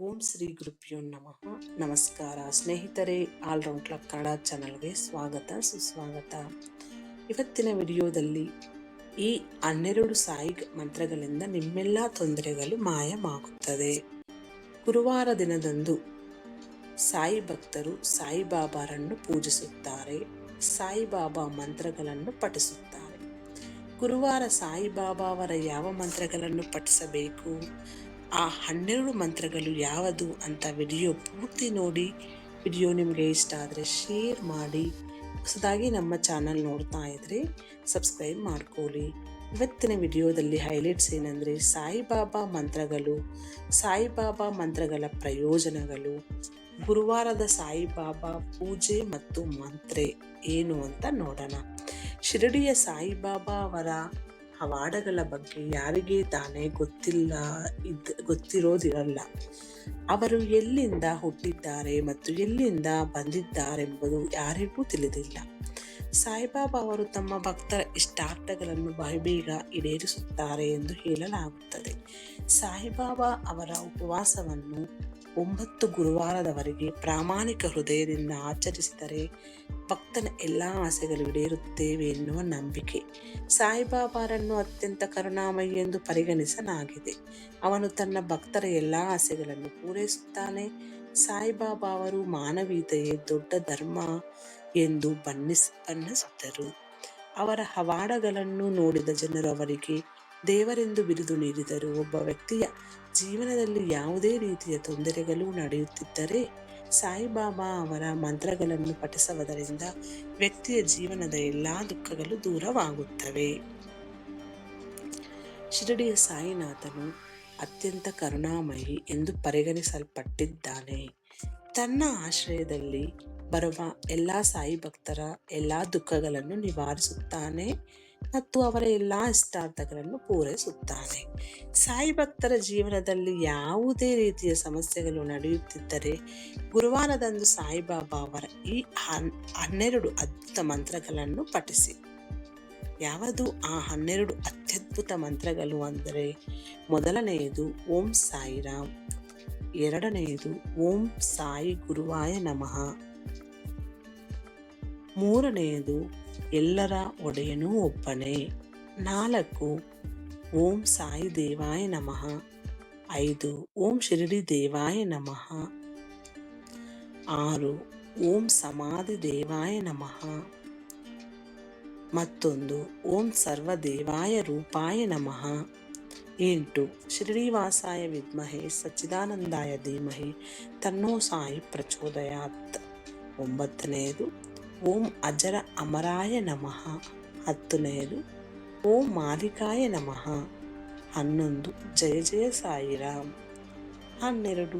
ಓಂ ಶ್ರೀ ಗುರುಪ್ಯೋ ನಮಃ. ನಮಸ್ಕಾರ. ಸ್ನೇಹಿತರೆ ಆಲ್ರೌಂಡ್ ಕ್ಲಬ್ ಕನ್ನಡ ಚಾನಲ್ಗೆ ಸ್ವಾಗತ, ಸುಸ್ವಾಗತ. ಇವತ್ತಿನ ವಿಡಿಯೋದಲ್ಲಿ ಈ ಹನ್ನೆರಡು ಸಾಯಿ ಮಂತ್ರಗಳಿಂದ ನಿಮ್ಮೆಲ್ಲ ತೊಂದರೆಗಳು ಮಾಯವಾಗುತ್ತದೆ. ಗುರುವಾರ ದಿನದಂದು ಸಾಯಿ ಭಕ್ತರು ಸಾಯಿಬಾಬಾರನ್ನು ಪೂಜಿಸುತ್ತಾರೆ. ಸಾಯಿಬಾಬಾ ಮಂತ್ರಗಳನ್ನು ಪಠಿಸುತ್ತಾರೆ. ಗುರುವಾರ ಸಾಯಿಬಾಬಾ ಅವರ ಯಾವ ಮಂತ್ರಗಳನ್ನು ಪಠಿಸಬೇಕು? ಆ ಹನ್ನೆರಡು ಮಂತ್ರಗಳು ಯಾವುದು ಅಂತ ವಿಡಿಯೋ ಪೂರ್ತಿ ನೋಡಿ. ವಿಡಿಯೋ ನಿಮಗೆ ಇಷ್ಟ ಆದರೆ ಶೇರ್ ಮಾಡಿ. ಹೊಸದಾಗಿ ನಮ್ಮ ಚಾನಲ್ ನೋಡ್ತಾ ಇದ್ರೆ ಸಬ್ಸ್ಕ್ರೈಬ್ ಮಾಡ್ಕೊಳ್ಳಿ. ಇವತ್ತಿನ ವಿಡಿಯೋದಲ್ಲಿ ಹೈಲೈಟ್ಸ್ ಏನಂದರೆ ಸಾಯಿಬಾಬಾ ಮಂತ್ರಗಳು, ಸಾಯಿಬಾಬಾ ಮಂತ್ರಗಳ ಪ್ರಯೋಜನಗಳು. ಗುರುವಾರದ ಸಾಯಿಬಾಬಾ ಪೂಜೆ ಮತ್ತು ಮಂತ್ರೆ ಏನು ಅಂತ ನೋಡೋಣ. ಶಿರಡಿಯ ಸಾಯಿಬಾಬಾ ಅವರ ಪವಾಡಗಳ ಬಗ್ಗೆ ಯಾರಿಗೆ ತಾನೇ ಗೊತ್ತಿಲ್ಲ, ಇದ್, ಗೊತ್ತಿರೋದಿರಲ್ಲ. ಅವರು ಎಲ್ಲಿಂದ ಹುಟ್ಟಿದ್ದಾರೆ ಮತ್ತು ಎಲ್ಲಿಂದ ಬಂದಿದ್ದಾರೆಂಬುದು ಯಾರಿಗೂ ತಿಳಿದಿಲ್ಲ. ಸಾಯಿಬಾಬಾ ಅವರು ತಮ್ಮ ಭಕ್ತರ ಇಷ್ಟಾರ್ಥಗಳನ್ನು ಬಹುಬೇಗ ಈಡೇರಿಸುತ್ತಾರೆ ಎಂದು ಹೇಳಲಾಗುತ್ತದೆ. ಸಾಯಿಬಾಬಾ ಅವರ ಉಪವಾಸವನ್ನು ಒಂಬತ್ತು ಗುರುವಾರದವರೆಗೆ ಪ್ರಾಮಾಣಿಕ ಹೃದಯದಿಂದ ಆಚರಿಸಿದರೆ ಭಕ್ತನ ಎಲ್ಲ ಆಸೆಗಳು ಈಡೇರುತ್ತೇವೆ ಎನ್ನುವ ನಂಬಿಕೆ. ಸಾಯಿಬಾಬಾರನ್ನು ಅತ್ಯಂತ ಕರುಣಾಮಯಿ ಎಂದು ಪರಿಗಣಿಸಲಾಗಿದೆ. ಅವನು ತನ್ನ ಭಕ್ತರ ಎಲ್ಲ ಆಸೆಗಳನ್ನು ಪೂರೈಸುತ್ತಾನೆ. ಸಾಯಿಬಾಬಾ ಅವರು ಮಾನವೀಯತೆಯೇ ದೊಡ್ಡ ಧರ್ಮ ಎಂದು ಬಣ್ಣಿಸ್, ಬಣ್ಣಿಸಿದ್ದರು. ಅವರ ಹವಾಡಗಳನ್ನು ನೋಡಿದ ಜನರು ಅವರಿಗೆ ದೇವರೆಂದು ಬಿರುದು ನೀಡಿದರು ಒಬ್ಬ ವ್ಯಕ್ತಿಯ ಜೀವನದಲ್ಲಿ ಯಾವುದೇ ರೀತಿಯ ತೊಂದರೆಗಳು ನಡೆಯುತ್ತಿದ್ದರೆ ಸಾಯಿಬಾಬಾ ಅವರ ಮಂತ್ರಗಳನ್ನು ಪಠಿಸುವುದರಿಂದ ವ್ಯಕ್ತಿಯ ಜೀವನದ ಎಲ್ಲಾ ದುಃಖಗಳು ದೂರವಾಗುತ್ತವೆ. ಶಿರಡಿಯ ಸಾಯಿನಾಥನು ಅತ್ಯಂತ ಕರುಣಾಮಯಿ ಎಂದು ಪರಿಗಣಿಸಲ್ಪಟ್ಟಿದ್ದಾನೆ. ತನ್ನ ಆಶ್ರಯದಲ್ಲಿ ಬರುವ ಎಲ್ಲ ಸಾಯಿ ಭಕ್ತರ ಎಲ್ಲ ದುಃಖಗಳನ್ನು ನಿವಾರಿಸುತ್ತಾನೆ. ಮತ್ತು ಅವರ ಎಲ್ಲ ಇಷ್ಟಾರ್ಥಗಳನ್ನು ಪೂರೈಸುತ್ತಾನೆ. ಸಾಯಿ ಭಕ್ತರ ಜೀವನದಲ್ಲಿ ಯಾವುದೇ ರೀತಿಯ ಸಮಸ್ಯೆಗಳು ನಡೆಯುತ್ತಿದ್ದರೆ ಗುರುವಾರದಂದು ಸಾಯಿಬಾಬಾ ಅವರ ಈ ಹನ್ನೆರಡು ಅದ್ಭುತ ಮಂತ್ರಗಳನ್ನು ಪಠಿಸಿ. ಯಾವುದು ಆ ಹನ್ನೆರಡು ಅತ್ಯದ್ಭುತ ಮಂತ್ರಗಳು ಅಂದರೆ ಮೊದಲನೆಯದು ಓಂ ಸಾಯಿರಾಮ್ ಎರಡನೆಯದು ಓಂ ಸಾಯಿ ಗುರುವಾಯ ನಮಃ, ಮೂರನೆಯದು ಎಲ್ಲರ ಒಡೆಯನೂ ಒಬ್ಬನೇ. ನಾಲ್ಕು, ಓಂ ಸಾಯಿ ದೇವಾಯ ನಮಃ. ಐದು, ಓಂ ಶಿರಡಿ ದೇವಾಯ ನಮಃ. ಆರು, ಓಂ ಸಮಾಧಿ ದೇವಾಯ ನಮಃ. ಮತ್ತೊಂದು, ಓಂ ಸರ್ವ ದೇವಾಯ ರೂಪಾಯ ನಮಃ. ಎಂಟು ಶ್ರೀನಿವಾಸಾಯ ವಿದ್ಮಹೆ ಸಚ್ಚಿದಾನಂದಾಯ ಧೀಮಹಿ ತನ್ನೋ ಸಾಯಿ ಪ್ರಚೋದಯಾತ್. ಒಂಬತ್ತನೆಯದು ಓಂ ಅಜರ ಅಮರಾಯ ನಮಃ. ಹತ್ತನೆಯದು, ಓಂ ಮಾಲಿಕಾಯ ನಮಃ. ಹನ್ನೊಂದು, ಜಯ ಜಯ ಸಾಯಿರಾಮ್. ಹನ್ನೆರಡು,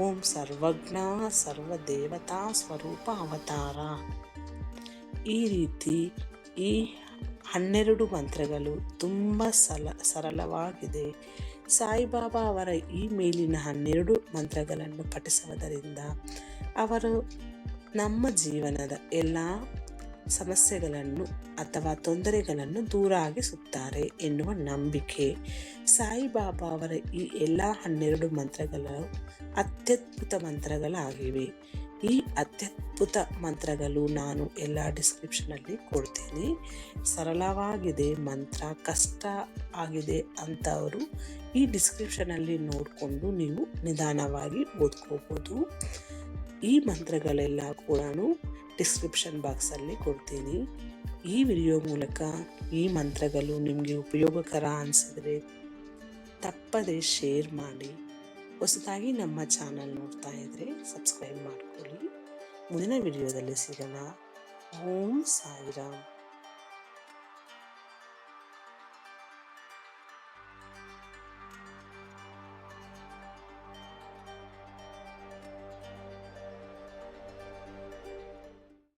ಓಂ ಸರ್ವಜ್ಞ ಸರ್ವ ದೇವತಾ ಸ್ವರೂಪ ಅವತಾರ. ಈ ರೀತಿ ಈ ಹನ್ನೆರಡು ಮಂತ್ರಗಳು ತುಂಬ ಸಲ ಸರಳವಾಗಿದೆ. ಸಾಯಿಬಾಬಾ ಅವರ ಈ ಮೇಲಿನ ಹನ್ನೆರಡು ಮಂತ್ರಗಳನ್ನು ಪಠಿಸುವುದರಿಂದ ಅವರು ನಮ್ಮ ಜೀವನದ ಎಲ್ಲ ಸಮಸ್ಯೆಗಳನ್ನು ಅಥವಾ ತೊಂದರೆಗಳನ್ನು ದೂರ ಆಗಿಸುತ್ತಾರೆ ಎನ್ನುವ ನಂಬಿಕೆ. ಸಾಯಿಬಾಬಾ ಅವರ ಈ ಎಲ್ಲ ಹನ್ನೆರಡು ಮಂತ್ರಗಳು ಅತ್ಯದ್ಭುತ ಮಂತ್ರಗಳಾಗಿವೆ. ಈ ಅತ್ಯದ್ಭುತ ಮಂತ್ರಗಳು ನಾನು ಎಲ್ಲ ಡಿಸ್ಕ್ರಿಪ್ಷನಲ್ಲಿ ಕೊಡ್ತೀನಿ. ಸರಳವಾಗಿದೆ, ಮಂತ್ರ ಕಷ್ಟ ಆಗಿದೆ ಅಂತವರು ಈ ಡಿಸ್ಕ್ರಿಪ್ಷನಲ್ಲಿ ನೋಡಿಕೊಂಡು ನೀವು ನಿಧಾನವಾಗಿ ಓದ್ಕೋಬೋದು. ಈ ಮಂತ್ರಗಳೆಲ್ಲ ಕೂಡ ಡಿಸ್ಕ್ರಿಪ್ಷನ್ ಬಾಕ್ಸಲ್ಲಿ ಕೊಡ್ತೀನಿ. ಈ ವಿಡಿಯೋ ಮೂಲಕ ಈ ಮಂತ್ರಗಳು ನಿಮಗೆ ಉಪಯೋಗಕರ ಅನಿಸಿದರೆ ತಪ್ಪದೆ ಶೇರ್ ಮಾಡಿ. ಹೊಸದಾಗಿ ನಮ್ಮ ಚಾನಲ್ ನೋಡ್ತಾ ಇದ್ದರೆ ಸಬ್ಸ್ಕ್ರೈಬ್ ಮಾಡ್ಕೊಳ್ಳಿ. ಮುಂದಿನ ವಿಡಿಯೋದಲ್ಲಿ ಸಿಗೋಣ. ಓಂ ಸಾಯಿರಾಮ್.